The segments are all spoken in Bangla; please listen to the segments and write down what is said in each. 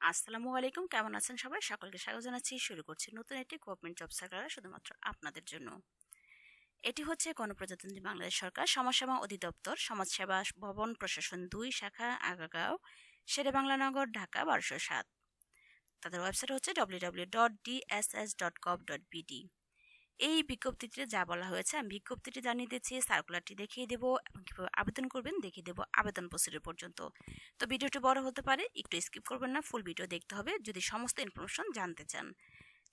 আসসালামু আলাইকুম, কেমন আছেন সবাই? সকলকে স্বাগত জানাচ্ছি। শুরু করছি নতুন একটি গভর্নমেন্ট জব সার্কুলার শুধুমাত্র আপনাদের জন্য। এটি হচ্ছে গণপ্রজাতন্ত্রী বাংলাদেশ সরকার সমাজসেবা অধিদপ্তর, সমাজসেবা ভবন প্রশাসন দুই শাখা, আগাগাঁও শেরে বাংলানগর ঢাকা, বারোশো সাত। তাদের ওয়েবসাইট হচ্ছে W W dot DSS dot gov dot BD এই বিজ্ঞপ্তিতে যা বলা হয়েছে, আমি বিজ্ঞপ্তিটি জানিয়ে দিচ্ছি সার্কুলারটি দেখিয়ে দেবো এবং কীভাবে আবেদন করবেন দেখিয়ে দেবো আবেদন প্রসিডিউর পর্যন্ত। তো ভিডিওটি বড় হতে পারে, একটু স্কিপ করবেন না ফুল ভিডিও দেখতে হবে। যদি সমস্ত ইনফরমেশন জানতে চান,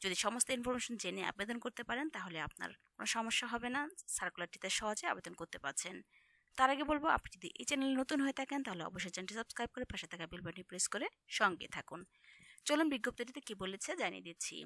যদি সমস্ত ইনফরমেশন জেনে আবেদন করতে পারেন, তাহলে আপনার কোনো সমস্যা হবে না সার্কুলারটিতে সহজে আবেদন করতে পারছেন। তার আগে বলব, আপনি যদি এই চ্যানেলে নতুন হয়ে থাকেন, তাহলে অবশ্যই চ্যানেলটি সাবস্ক্রাইব করে পাশে থাকা বেল বাটনটি প্রেস করে সঙ্গে থাকুন। চলুন বিজ্ঞপ্তিটিতে কি বলেছে জানিয়ে দিচ্ছি।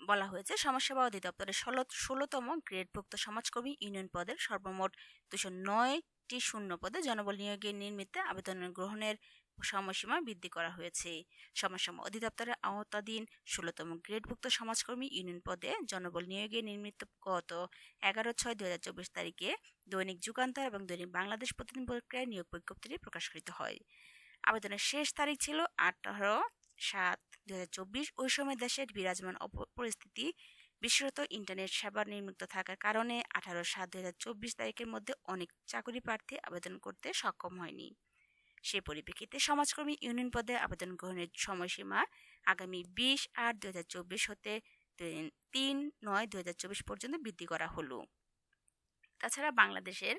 বলা হয়েছে, সমাজসেবা অধিদপ্তরের ষোলো, ষোলোতম গ্রেডভুক্ত সমাজকর্মী ইউনিয়ন পদের সর্বমোট দুশো নয়টি শূন্য পদে জনবল নিয়োগের নির্মিতে আবেদন গ্রহণের সময়সীমা বৃদ্ধি করা হয়েছে। সমাজসেবা অধিদপ্তরের আওতাধীন ষোলোতম গ্রেডভুক্ত সমাজকর্মী ইউনিয়ন পদে জনবল নিয়োগে নির্মিত গত এগারো ছয় দু হাজার চব্বিশ তারিখে দৈনিক যুগান্তর এবং দৈনিক বাংলাদেশ প্রতিদিন প্রক্রিয়ায় নিয়োগ বিজ্ঞপ্তিটি প্রকাশিত হয়। আবেদনের শেষ তারিখ ছিল আঠারো সাত দু হাজার চব্বিশ ওই সময় দেশের বিরাজমান পরিস্থিতি বিশেষত ইন্টারনেট সেবা নির্মুক্ত থাকার কারণে আঠারো সাত দু তারিখের মধ্যে অনেক চাকরি প্রার্থী আবেদন করতে সক্ষম হয়নি। সে পরিপ্রেক্ষিতে সমাজকর্মী ইউনিয়ন পদে আবেদন গ্রহণের সময়সীমা আগামী বিশ আট দু হতে তিন নয় দু পর্যন্ত বৃদ্ধি করা হলো। তাছাড়া বাংলাদেশের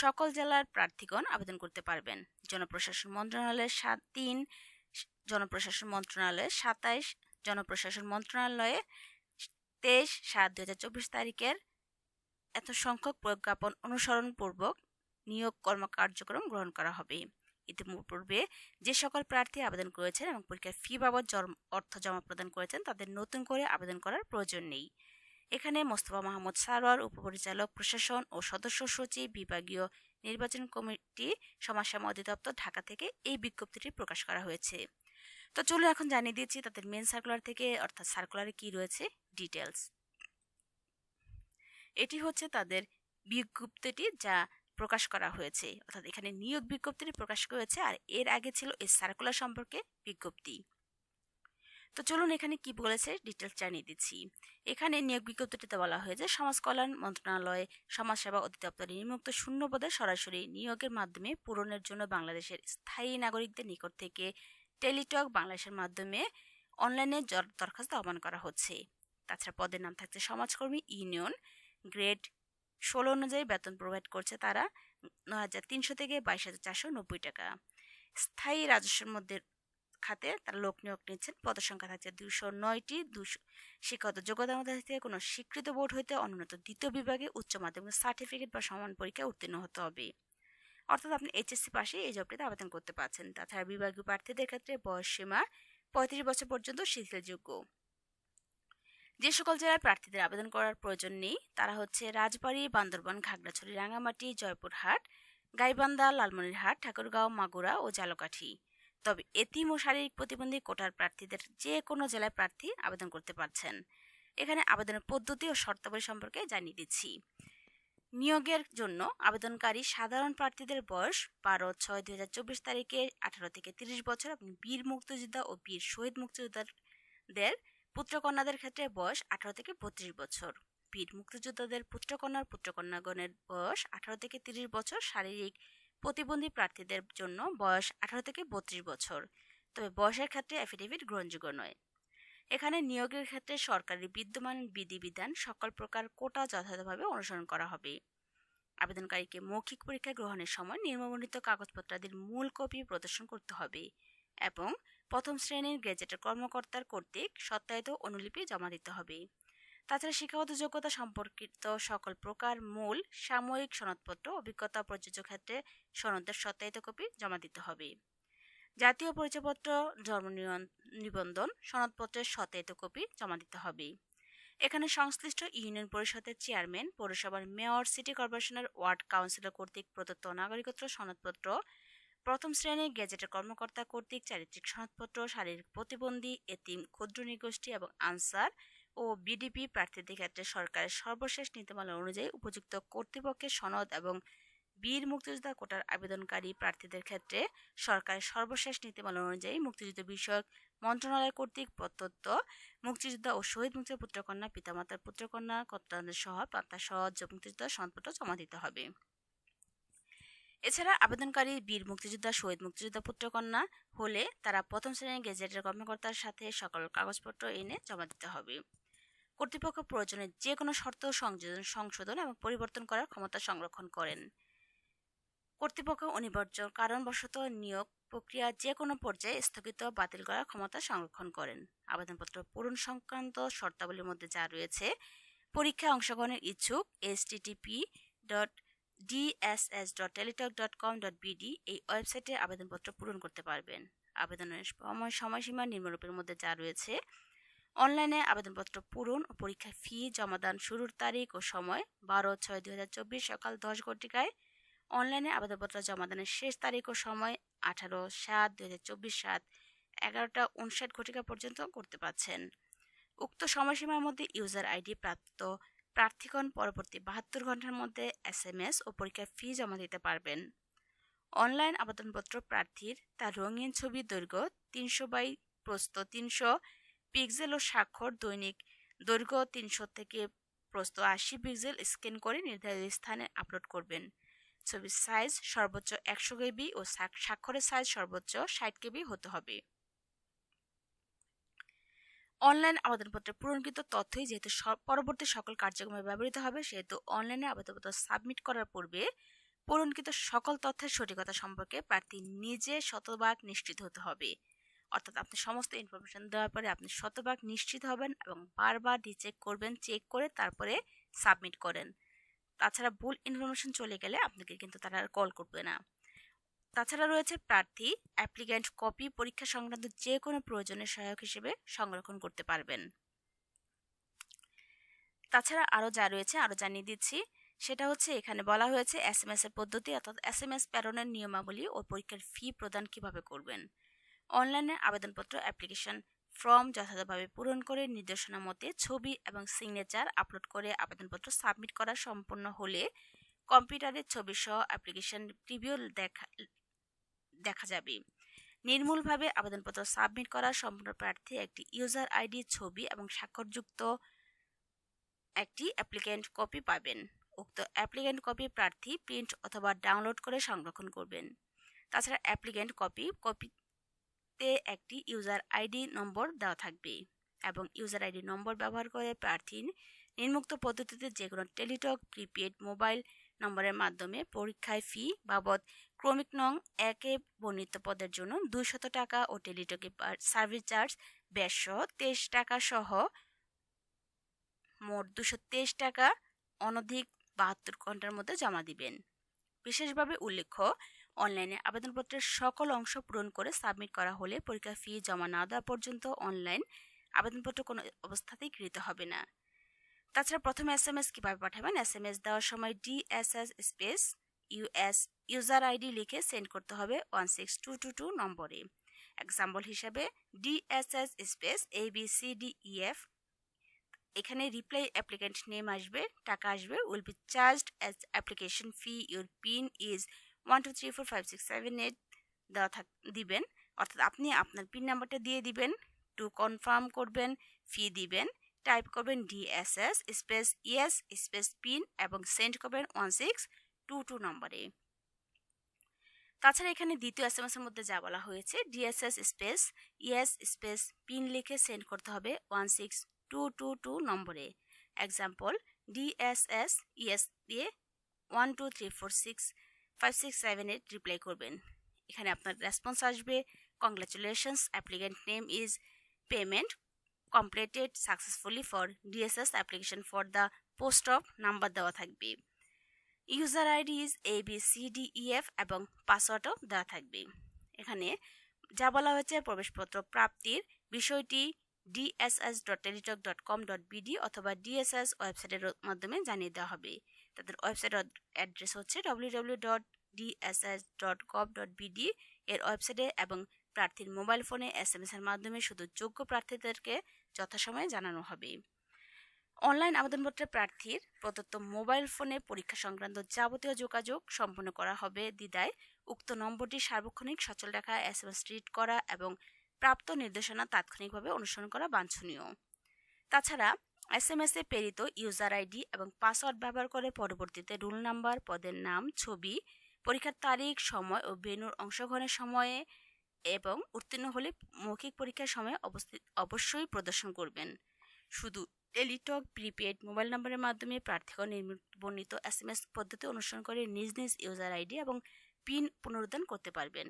সকল জেলার প্রার্থীগণ আবেদন করতে পারবেন। জনপ্রশাসন মন্ত্রণালয়ের সাত, তিন জনপ্রশাসন মন্ত্রণালয়ে, সাতাইশ জনপ্রশাসন মন্ত্রণালয়ে তেইশ সাত দু হাজার চব্বিশ তারিখের এত সংখ্যক প্রজ্ঞাপন অনুসরণপূর্বক নিয়োগ কর্ম কার্যক্রম গ্রহণ করা হবে। ইতিপূর্বে যে সকল প্রার্থী আবেদন করেছেন এবং পরীক্ষার ফি বাবদ অর্থ জমা প্রদান করেছেন, তাদের নতুন করে আবেদন করার প্রয়োজন নেই। এখানে মোস্তফা মাহমুদ সারোয়ার উপপরিচালক, প্রশাসন ও সদস্য সচিব, বিভাগীয় নির্বাচন কমিটি সমাজসেবা অধিদপ্তর ঢাকা থেকে এই বিজ্ঞপ্তিটি প্রকাশ করা হয়েছে। তো চলো এখন জানিয়ে দিচ্ছি তাদের মেন সার্কুলার থেকে, অর্থাৎ সার্কুলারে কি রয়েছে? ডিটেলস এটি হচ্ছে তাদের বিজ্ঞপ্তিটি যা প্রকাশ করা হয়েছে। অর্থাৎ এখানে নিয়োগ বিজ্ঞপ্তিটি প্রকাশ করেছে আর এর আগে ছিল এই সার্কুলার সম্পর্কে বিজ্ঞপ্তি। তো চলুন এখানে কি বলেছে ডিটেলস জানিয়ে দিচ্ছি। এখানে নিয়োগ বিজ্ঞপ্তিতে বলা হয়েছে, সমাজ কল্যাণ মন্ত্রণালয়, সমাজসেবা অধিদপ্তরে নির্মুক্ত শূন্য পদে সরাসরি নিয়োগের মাধ্যমে পূরণের জন্য বাংলাদেশের স্থায়ী নাগরিকদের নিকট থেকে টেলিটক বাংলাদেশের মাধ্যমে অনলাইনে দরখাস্ত আহ্বান করা হচ্ছে। তাছাড়া পদের নাম থাকছে সমাজকর্মী ইউনিয়ন, গ্রেড ষোলো অনুযায়ী বেতন প্রোভাইড করছে তারা নয় হাজার তিনশো থেকে বাইশ হাজার চারশো নব্বই টাকা। স্থায়ী রাজস্বের মধ্যে খাতে তারা লোক নিয়োগ নিচ্ছেন। পদসংখ্যা থাকছে দুশো নয়টি। দুশো শিক্ষাগত যোগ্যতার মধ্যে থেকে কোনো স্বীকৃত বোর্ড হইতে অনুন্নত। দ্বিতীয় বিভাগে উচ্চ মাধ্যমিক সার্টিফিকেট বা সমান পরীক্ষায় উত্তীর্ণ হতে হবে। অর্থাৎ আপনি এইচএসসি পাশে এই জবটিতে আবেদন করতে পারছেন। তাছাড়া বিভাগীয় প্রার্থীদের ক্ষেত্রে বয়স সীমা পঁয়ত্রিশ বছর পর্যন্ত শিথিলযোগ্য যে সকল জেলার প্রার্থীদের আবেদন করার প্রয়োজন নেই, তারা হচ্ছে রাজবাড়ী, বান্দরবান, খাগড়াছড়ি রাঙামাটি জয়পুরহাট, গাইবান্ধা, লালমনিরহাট, ঠাকুরগাঁও, মাগুরা ও জালকাঠি। তবে এতিম ও শারীরিক প্রতিবন্ধী কোটার প্রার্থীদের যে কোনো জেলায় প্রার্থী আবেদন করতে পারছেন। এখানে আবেদনের পদ্ধতি ও শর্তাবলী সম্পর্কে জানিয়ে দিচ্ছি। নিয়োগের জন্য আবেদনকারী সাধারণ প্রার্থীদের বয়স বারো ছয় দুই চব্বিশ তারিখে আঠারো থেকে তিরিশ বছর এবং বীর মুক্তিযোদ্ধা ও বীর শহীদ মুক্তিযোদ্ধাদের পুত্রকন্যাদের ক্ষেত্রে বয়স আঠারো থেকে বত্রিশ বছর। বীর মুক্তিযোদ্ধাদের পুত্রকন্যার পুত্রকন্যাগণের বয়স আঠারো থেকে তিরিশ বছর। শারীরিক প্রতিবন্ধী প্রার্থীদের জন্য বয়স আঠারো থেকে বত্রিশ বছর। তবে বয়সের ক্ষেত্রে অ্যাফিডেভিট গ্রহণযোগ্য নয়। এখানে নিয়োগের ক্ষেত্রে সরকারি বিদ্যমান বিধিবিধান সকল প্রকার কোটা যথাযথভাবে অনুসরণ করা হবে। আবেদনকারীকে মৌখিক পরীক্ষা গ্রহণের সময় নির্মবর্ণিত কাগজপত্রাদির মূল কপি প্রদর্শন করতে হবে এবং প্রথম শ্রেণির গ্রেজেটের কর্মকর্তার কর্তৃক সত্যায়িত অনুলিপি জমা দিতে হবে। তাছাড়া শিক্ষাগত যোগ্যতা সম্পর্কিত সকল প্রকার মূল, সাময়িক সনদপত্র, অভিজ্ঞতা, প্রযোজ্য ক্ষেত্রে সনদের সত্যায়িত কপি জমা দিতে হবে। জাতীয় পরিচয়পত্র, জন্ম নিবন্ধন, সনদপত্রের সত্যায়িত কপি জমা দিতে হবে। এখানে সংশ্লিষ্ট ইউনিয়ন পরিষদের চেয়ারম্যান, পৌরসভার মেয়র, সিটি কর্পোরেশনের ওয়ার্ড কাউন্সিলর কর্তৃক প্রদত্ত নাগরিকত্ব সনদপত্র, প্রথম শ্রেণির গেজেটের কর্মকর্তা কর্তৃক চারিত্রিক সনদপত্র, শারীরিক প্রতিবন্ধী, এতিম, ক্ষুদ্র নিগোষ্ঠী এবং আনসার ও বিডিপি প্রার্থীদের ক্ষেত্রে সরকারের সর্বশেষ নীতিমালা অনুযায়ী উপযুক্ত কর্তৃপক্ষের সনদ এবং বীর মুক্তিযোদ্ধা কোটার আবেদনকারী প্রার্থীদের ক্ষেত্রে সরকারের সর্বশেষ নীতিমালা অনুযায়ী মুক্তিযুদ্ধ বিষয়ক মন্ত্রণালয় কর্তৃক প্রদত্ত মুক্তিযোদ্ধা ও শহীদ মুক্তির পুত্রকন্যা, পিতামাতার পুত্রকন্যা, কর্তাদের সহ প্রাপ্তা সহ মুক্তিযোদ্ধা সনদপত্র জমা দিতে হবে। এছাড়া আবেদনকারী বীর মুক্তিযোদ্ধা, শহীদ মুক্তিযোদ্ধা পুত্রকন্যা হলে তারা প্রথম শ্রেণির গেজেটের কর্মকর্তার সাথে সকল কাগজপত্র এনে জমা দিতে হবে। কর্তৃপক্ষ প্রয়োজনে যে কোনো শর্ত সংযোজন, সংশোধন এবং পরিবর্তন করার ক্ষমতা সংরক্ষণ করেন। কর্তৃপক্ষ অনিবার্য, কারণবশত নিয়োগ প্রক্রিয়া যে কোনো পর্যায়ে স্থগিত বাতিল করার ক্ষমতা সংরক্ষণ করেন। আবেদনপত্র পূরণ সংক্রান্ত শর্তাবলীর মধ্যে যা রয়েছে, পরীক্ষায় অংশগ্রহণের ইচ্ছুক S TTP dot DSS dot Teletalk dot com dot BD এই ওয়েবসাইটে আবেদনপত্র পূরণ করতে পারবেন। আবেদনের সময়, সময়সীমা নিম্নরূপের মধ্যে যা রয়েছে অনলাইনে আবেদনপত্র পূরণ ও পরীক্ষার ফি জমাদান শুরুর তারিখ ও সময় বারো ছয় দুই চব্বিশ সকাল দশ ঘটিকায়। অনলাইনে আবেদনপত্র জমাদানের শেষ তারিখ ও সময় আঠারো সাত দুই হাজার চব্বিশ সাত এগারোটা উনষাট ঘটিকা পর্যন্ত করতে পারছেন। উক্ত সময়সীমার মধ্যে ইউজার আইডি প্রাপ্ত প্রার্থীগণ পরবর্তী বাহাত্তর ঘণ্টার মধ্যে এস এম এস ও পরীক্ষার ফি জমা দিতে পারবেন। অনলাইন আবেদনপত্র প্রার্থীর তার রঙিন ছবি, দৈর্ঘ্য তিনশো বাই প্রস্ত তিনশো পিক্সেল ও স্বাক্ষর দৈনিক দৈর্ঘ্য তিনশো থেকে প্রস্ত আশি পিক্সেল স্ক্যান করে নির্ধারিত স্থানে আপলোড করবেন। ছবির সাইজ সর্বোচ্চ একশো কেবি ও স্বাক্ষরের সাইজ সর্বোচ্চ ষাট কেবি হতে হবে। অনলাইন আবেদনপত্রে পূরণকৃত তথ্যই যেহেতু পরবর্তী সকল কার্যক্রমে ব্যবহৃত হবে, সেহেতু অনলাইনে আবেদনপত্র সাবমিট করার পূর্বে পূরণকৃত সকল তথ্যের সঠিকতা সম্পর্কে প্রার্থী নিজে শতভাগ নিশ্চিত হতে হবে। অর্থাৎ আপনি সমস্ত ইনফরমেশন দেওয়ার পরে আপনি শতভাগ নিশ্চিত হবেন এবং বারবার রিচেক করবেন চেক করে তারপরে সাবমিট করেন। তাছাড়া ভুল ইনফরমেশন চলে গেলে আপনাকে কিন্তু তারা কল করবে না। তাছাড়া রয়েছে প্রার্থী অ্যাপ্লিক্যান্ট কপি পরীক্ষা সংক্রান্ত যে কোনো প্রয়োজনের সহায়ক হিসেবে সংরক্ষণ করতে পারবেন। তাছাড়া আরও যা রয়েছে আরও জানিয়ে দিচ্ছি, সেটা হচ্ছে এখানে বলা হয়েছে এস এম এস এর পদ্ধতি, অর্থাৎ এস এম এস প্রেরণের নিয়মাবলী ও পরীক্ষার ফি প্রদান কীভাবে করবেন। অনলাইনে আবেদনপত্র অ্যাপ্লিকেশন ফর্ম যথাযথভাবে পূরণ করে নির্দেশনা মতে ছবি এবং সিগনেচার আপলোড করে আবেদনপত্র সাবমিট করা সম্পূর্ণ হলে কম্পিউটারের ছবি সহ অ্যাপ্লিকেশন প্রিভিউ দেখা দেখা যাবে। নির্মূলভাবে আবেদনপত্র সাবমিট করা সম্পূর্ণ প্রার্থী একটি ইউজার আইডি, ছবি এবং স্বাক্ষরযুক্ত একটি অ্যাপ্লিকেন্ট কপি পাবেন। উক্ত অ্যাপ্লিকেন্ট কপি প্রার্থী প্রিন্ট অথবা ডাউনলোড করে সংরক্ষণ করবেন। তাছাড়া অ্যাপ্লিকেন্ট কপি কপিতে একটি ইউজার আইডি নম্বর দেওয়া থাকবে এবং ইউজার আইডি নম্বর ব্যবহার করে প্রার্থী নির্মুক্ত পদ্ধতিতে যে কোনো টেলিটক প্রিপেড মোবাইল নম্বরের মাধ্যমে পরীক্ষায় ফি বাবদ ক্রমিক নং একে বর্ণিত পদের জন্য দুইশত টাকা ও টেলিটকে সার্ভিস চার্জ ব্যয়সহ তেইশ টাকা সহ মোট দুশো তেইশ টাকা অনধিক বাহাত্তর ঘণ্টার মধ্যে জমা দিবেন। বিশেষভাবে উল্লেখ্য অনলাইনে আবেদনপত্রের সকল অংশ পূরণ করে সাবমিট করা হলে পরীক্ষা ফি জমা না দেওয়া পর্যন্ত অনলাইন আবেদনপত্র কোনো অবস্থাতেই গৃহীত হবে না। তাছাড়া প্রথমে এস এম এস কীভাবে পাঠাবেন? এস এম এস দেওয়ার সময় DSS space US user ID লিখে সেন্ড করতে হবে one six two two two নম্বরে। এক্সাম্পল হিসাবে DSS space A B C D EF এখানে রিপ্লাই অ্যাপ্লিকেন্ট নেম আসবে, টাকা আসবে, will be charged as application fee, your PIN is one two three four five six seven eight দেওয়া থাক, দিবেন। অর্থাৎ আপনি আপনার পিন নাম্বারটা দিয়ে দিবেন টু কনফার্ম করবেন ফি দিবেন টাইপ করবেন DSS space ES space PIN এবং সেন্ড করবেন ওয়ান সিক্স টু টু নম্বরে তাছাড়া এখানে দ্বিতীয় এস এম এর মধ্যে যা বলা হয়েছে DSS space ES space PIN লিখে সেন্ড করতে হবে one six two two two নম্বরে এক্সাম্পল ডিএসএস ইএস দিয়ে one two three four six five six seven reply করবেন। এখানে আপনার রেসপন্স আসবে। Congratulations applicant name is payment completed successfully for DSS application for the post of number দেওয়া থাকবে। User ID is A B C D E F এবং পাসওয়ার্ডও দেওয়া থাকবে। এখানে যা বলা হয়েছে প্রবেশপত্র প্রাপ্তির বিষয়টি DSS dot Teletalk dot com dot BD অথবা ডিএসএস ওয়েবসাইটের মাধ্যমে জানিয়ে দেওয়া হবে। তাদের ওয়েবসাইট অ্যাড্রেস হচ্ছে W W dot DSS dot gov dot BD এর ওয়েবসাইটে এবং প্রার্থীর মোবাইল ফোনে এস এম মাধ্যমে শুধু যোগ্য প্রার্থীদেরকে যথাসময়ে জানানো হবে। অনলাইন আবেদনপত্রে প্রার্থীর প্রদত্ত মোবাইল ফোনে পরীক্ষা সংক্রান্ত যাবতীয় যোগাযোগ সম্পন্ন করা হবে। দিদায় উক্ত নম্বরটি সার্বক্ষণিক, সচল রাখা, এস এম এস ট্রিট করা এবং প্রাপ্ত নির্দেশনা তাৎক্ষণিকভাবে অনুসরণ করা বাঞ্ছনীয়। তাছাড়া এস এম এস প্রেরিত ইউজার আইডি এবং পাসওয়ার্ড ব্যবহার করে পরবর্তীতে রুল নাম্বার, পদের নাম, ছবি, পরীক্ষার তারিখ, সময় ও বেনুর অংশগ্রহণের সময়ে এবং উত্তীর্ণ হলে মৌখিক পরীক্ষার সময় অবস্থিত অবশ্যই প্রদর্শন করবেন। শুধু টেলিটক, প্রিপেড মোবাইল নম্বরের মাধ্যমে প্রার্থীগণ বর্ণিত এস এম এস পদ্ধতি অনুসরণ করে নিজ নিজ ইউজার আইডি এবং পিন পুনরুদ্ধার করতে পারবেন।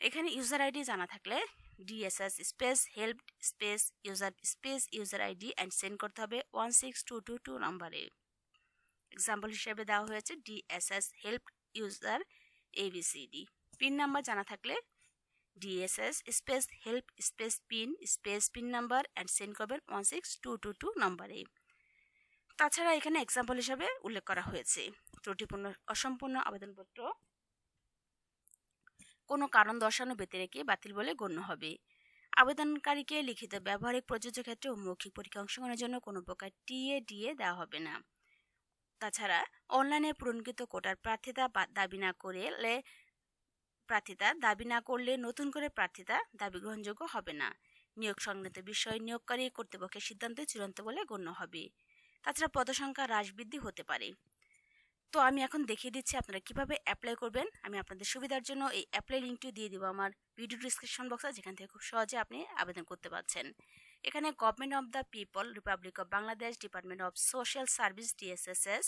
এখানে ইউজার আইডি জানা থাকলে DSS space help space user space user ID and send করতে হবে one six two two two নম্বরে এক্সাম্পল হিসেবে দেওয়া হয়েছে DSS help user ABCD PIN number জানা থাকলে DSS space help space PIN space PIN number and send করবেন one six two two two নম্বরে তাছাড়া এখানে এক্সাম্পল হিসাবে উল্লেখ করা হয়েছে। ত্রুটিপূর্ণ, অসম্পূর্ণ আবেদনপত্র কোনো কারণ দর্শানো ব্যতিরেকে বাতিল বলে গণ্য হবে। আবেদনকারীকে লিখিত ব্যবহারিক প্রযোজ্য ক্ষেত্রে মৌখিক পরীক্ষা অংশগ্রহণের জন্য কোনো প্রকার টিএ, ডিএ দেওয়া হবে না। তাছাড়া অনলাইনে পূরণকৃত কোটার প্রার্থিতা দাবি না করলে প্রার্থিতা দাবি না করলে নতুন করে প্রার্থিতা দাবি গ্রহণযোগ্য হবে না। নিয়োগ সংক্রান্ত বিষয় নিয়োগকারী কর্তৃপক্ষের সিদ্ধান্ত চূড়ান্ত বলে গণ্য হবে। তাছাড়া পদসংখ্যা হ্রাস বৃদ্ধি হতে পারে। তো আমি এখন দেখিয়ে দিচ্ছি আপনারা কীভাবে অ্যাপ্লাই করবেন। আমি আপনাদের সুবিধার জন্য এই অ্যাপ্লাই লিঙ্কটি দিয়ে দিব আমার ভিডিও ডিসক্রিপশন বক্সে যেখান থেকে খুব সহজে আপনি আবেদন করতে পারছেন। এখানে government of the people republic of Bangladesh department of social service DSSS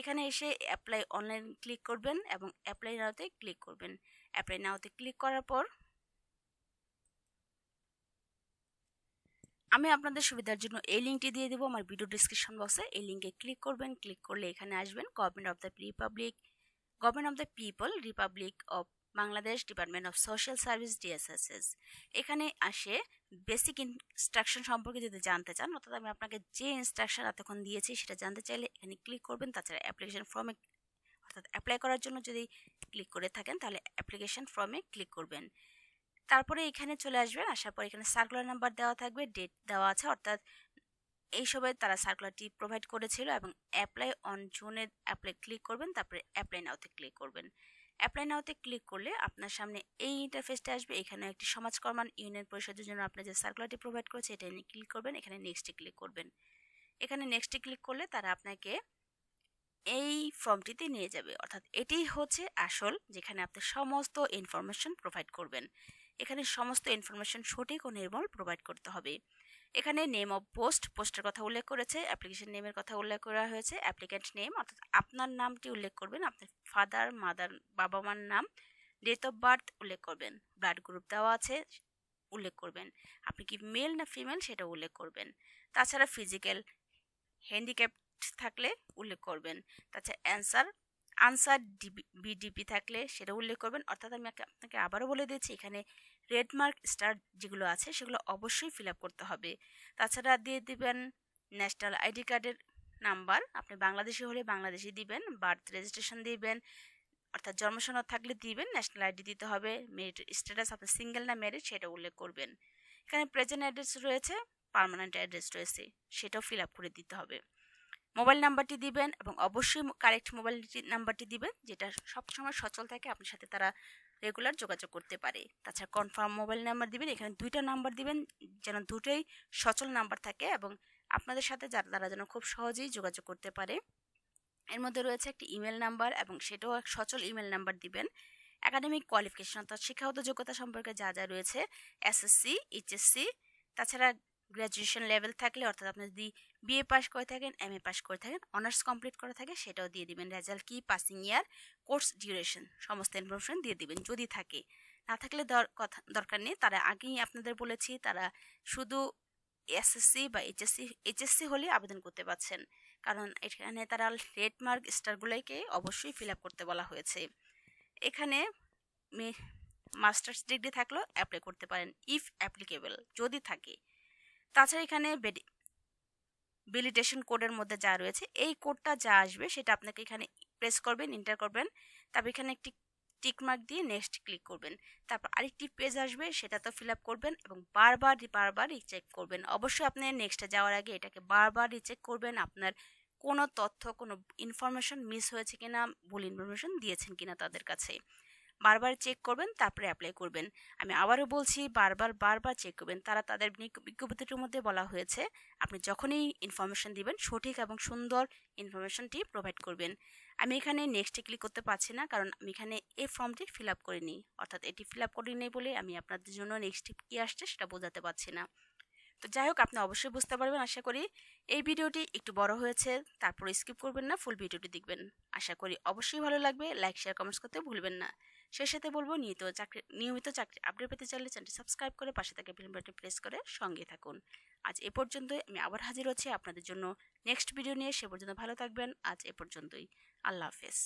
এখানে এসে অ্যাপ্লাই অনলাইন ক্লিক করবেন এবং অ্যাপ্লাই নাওতে ক্লিক করবেন। অ্যাপ্লাই নাওতে ক্লিক করার পর আমি আপনাদের সুবিধার জন্য এই লিঙ্কটি দিয়ে দেবো আমার ভিডিও ডিসক্রিপশন বক্সে এই লিঙ্কে ক্লিক করবেন ক্লিক করলে এখানে আসবেন government of the republic government of the people republic of Bangladesh department of social service DSSS এখানে আসে বেসিক ইনস্ট্রাকশন সম্পর্কে যদি জানতে চান, অর্থাৎ আমি আপনাকে যে ইনস্ট্রাকশন এতক্ষণ দিয়েছি সেটা জানতে চাইলে এখানে ক্লিক করবেন। তাছাড়া অ্যাপ্লিকেশন ফর্মে অর্থাৎ অ্যাপ্লাই করার জন্য যদি ক্লিক করে থাকেন, তাহলে অ্যাপ্লিকেশন ফর্মে ক্লিক করবেন। তারপরে এখানে চলে আসবেন আসার পর এখানে সার্কুলার নাম্বার দেওয়া থাকবে ডেট দেওয়া আছে, অর্থাৎ এই সময় তারা সার্কুলারটি প্রোভাইড করেছিল এবং অ্যাপ্লাই অন জুনে অ্যাপ্লাই ক্লিক করবেন, তারপরে অ্যাপ্লাই নাওতে ক্লিক করবেন। অ্যাপ্লাই নাওতে ক্লিক করলে আপনার সামনে এই ইন্টারফেসটা আসবে এখানে একটি সমাজ কল্যাণ ইউনিয়ন পরিষদের জন্য আপনি যে সার্কুলারটি প্রোভাইড করেছে, এটা নিয়ে ক্লিক করবেন, এখানে নেক্সটে ক্লিক করবেন। এখানে নেক্সটে ক্লিক করলে তারা আপনাকে এই ফর্মটিতে নিয়ে যাবে। অর্থাৎ এটি হচ্ছে আসল যেখানে আপনি সমস্ত ইনফরমেশন প্রোভাইড করবেন। এখানে সমস্ত ইনফরমেশন সঠিক ও নির্মল প্রোভাইড করতে হবে। এখানে নেম অফ পোস্ট পোস্টের কথা উল্লেখ করেছে অ্যাপ্লিকেশন নেমের কথা উল্লেখ করা হয়েছে অ্যাপ্লিক্যান্ট নেম অর্থাৎ আপনার নামটি উল্লেখ করবেন, আপনার ফাদার মাদার বাবা মার নাম ডেট অফ বার্থ উল্লেখ করবেন ব্লাড গ্রুপ দেওয়া আছে, উল্লেখ করবেন। আপনি কি মেল না ফিমেল সেটা উল্লেখ করবেন। তাছাড়া ফিজিক্যাল হ্যান্ডিক্যাপ থাকলে উল্লেখ করবেন। তাছাড়া অ্যান্সার আনসার ডিবি বিডিপি থাকলে সেটা উল্লেখ করবেন। অর্থাৎ আমি আপনাকে আবারও বলে দিচ্ছি এখানে রেডমার্ক স্টার যেগুলো আছে সেগুলো অবশ্যই ফিল করতে হবে। তাছাড়া দিয়ে দিবেন ন্যাশনাল আইডি কার্ডের নাম্বার আপনি বাংলাদেশি হলে বাংলাদেশি দিবেন বার্থ রেজিস্ট্রেশন দিবেন, অর্থাৎ জন্মসনদ থাকলে দিবেন ন্যাশনাল আইডি দিতে হবে মেরিট স্ট্যাটাস আপনার সিঙ্গেল না মেরিট সেটা উল্লেখ করবেন। এখানে প্রেজেন্ট অ্যাড্রেস রয়েছে পারমানেন্ট অ্যাড্রেস রয়েছে, সেটাও ফিল আপ করে দিতে হবে। মোবাইল নাম্বারটি দিবেন এবং অবশ্যই কারেক্ট মোবাইল নাম্বারটি দিবেন, যেটা সবসময় সচল থাকে, আপনার সাথে তারা রেগুলার যোগাযোগ করতে পারে। তাছাড়া কনফার্ম মোবাইল নাম্বার দিবেন, এখানে দুইটা নাম্বার দিবেন, যেন দুটোই সচল নাম্বার থাকে এবং আপনাদের সাথে যারা তারা যেন খুব সহজেই যোগাযোগ করতে পারে। এর মধ্যে রয়েছে একটি ইমেল নাম্বার এবং সেটাও এক সচল ইমেল নাম্বার দিবেন। একাডেমিক কোয়ালিফিকেশন অর্থাৎ শিক্ষাগত যোগ্যতা সম্পর্কে যা যা রয়েছে এসএসসি এইচএসসি তাছাড়া গ্র্যাজুয়েশন লেভেল থাকলে, অর্থাৎ আপনি যদি বিএ পাস করে থাকেন এম এ পাস করে থাকেন অনার্স কমপ্লিট করে থাকে, সেটাও দিয়ে দিবেন। রেজাল্ট কি? পাসিং ইয়ার কোর্স ডিউরেশন সমস্ত ইনফরমেশন দিয়ে দিবেন, যদি থাকে। না থাকলে কথা, দরকার নেই। তারা আগেই আপনাদের বলেছি, তারা শুধু এসএসসি বা এইচএসসি এইচএসসি হলে আবেদন করতে পারছেন। কারণ এখানে তারা রেড মার্ক স্টারগুলোকে অবশ্যই ফিল আপ করতে বলা হয়েছে। এখানে মাস্টার্স ডিগ্রি থাকলেও অ্যাপ্লাই করতে পারেন ইফ অ্যাপ্লিকেবল যদি থাকে। তাছাড়া এখানে ভ্যালিডেশন কোডের মধ্যে যা রয়েছে, এই কোডটা যা আসবে সেটা আপনাকে এখানে প্রেস করবেন ইন্টার করবেন, তারপর এখানে একটি টিকমার্ক দিয়ে নেক্সট ক্লিক করবেন। তারপর আরেকটি পেজ আসবে, সেটা তো ফিল আপ করবেন এবং বারবার বারবার রিচেক করবেন। অবশ্যই আপনি নেক্সটে যাওয়ার আগে এটাকে বারবার রিচেক করবেন, আপনার কোনো তথ্য, কোনো ইনফরমেশন মিস হয়েছে কিনা, ভুল ইনফরমেশন দিয়েছেন কিনা তাদের কাছে। বারবার চেক করবেন, তারপরে অ্যাপ্লাই করবেন। আমি আবারও বলছি, বারবার বারবার চেক করবেন। তারা তাদের বিজ্ঞপ্তিটির মধ্যে বলা হয়েছে, আপনি যখনই ইনফরমেশন দিবেন, সঠিক এবং সুন্দর ইনফরমেশনটি প্রোভাইড করবেন। আমি এখানে নেক্সটে ক্লিক করতে পারছি না, কারণ আমি এখানে এই ফর্মটি ফিল আপ করিনি। অর্থাৎ এটি ফিল আপ করিনি বলে আমি আপনাদের জন্য নেক্সট কী আসছে সেটা বোঝাতে পারছি না। তো যাই হোক, আপনি অবশ্যই বুঝতে পারবেন, আশা করি এই ভিডিওটি একটু বড় হয়েছে, তারপর স্কিপ করবেন না ফুল ভিডিওটি দেখবেন। আশা করি অবশ্যই ভালো লাগবে লাইক শেয়ার কমেন্টস করতে ভুলবেন না। সেই সাথে বলব নিয়মিত চাকরি নিয়মিত চাকরি আপডেট পেতে চাইলে চ্যানেলটি সাবস্ক্রাইব করে পাশে থাকা বেল বাটন প্রেস করে সঙ্গে থাকুন। আজ এ পর্যন্তই, আমি আবার হাজির হচ্ছি আপনাদের জন্য নেক্সট ভিডিও নিয়ে। সে পর্যন্ত ভালো থাকবেন। আজ এ পর্যন্তই। আল্লাহ হাফেজ।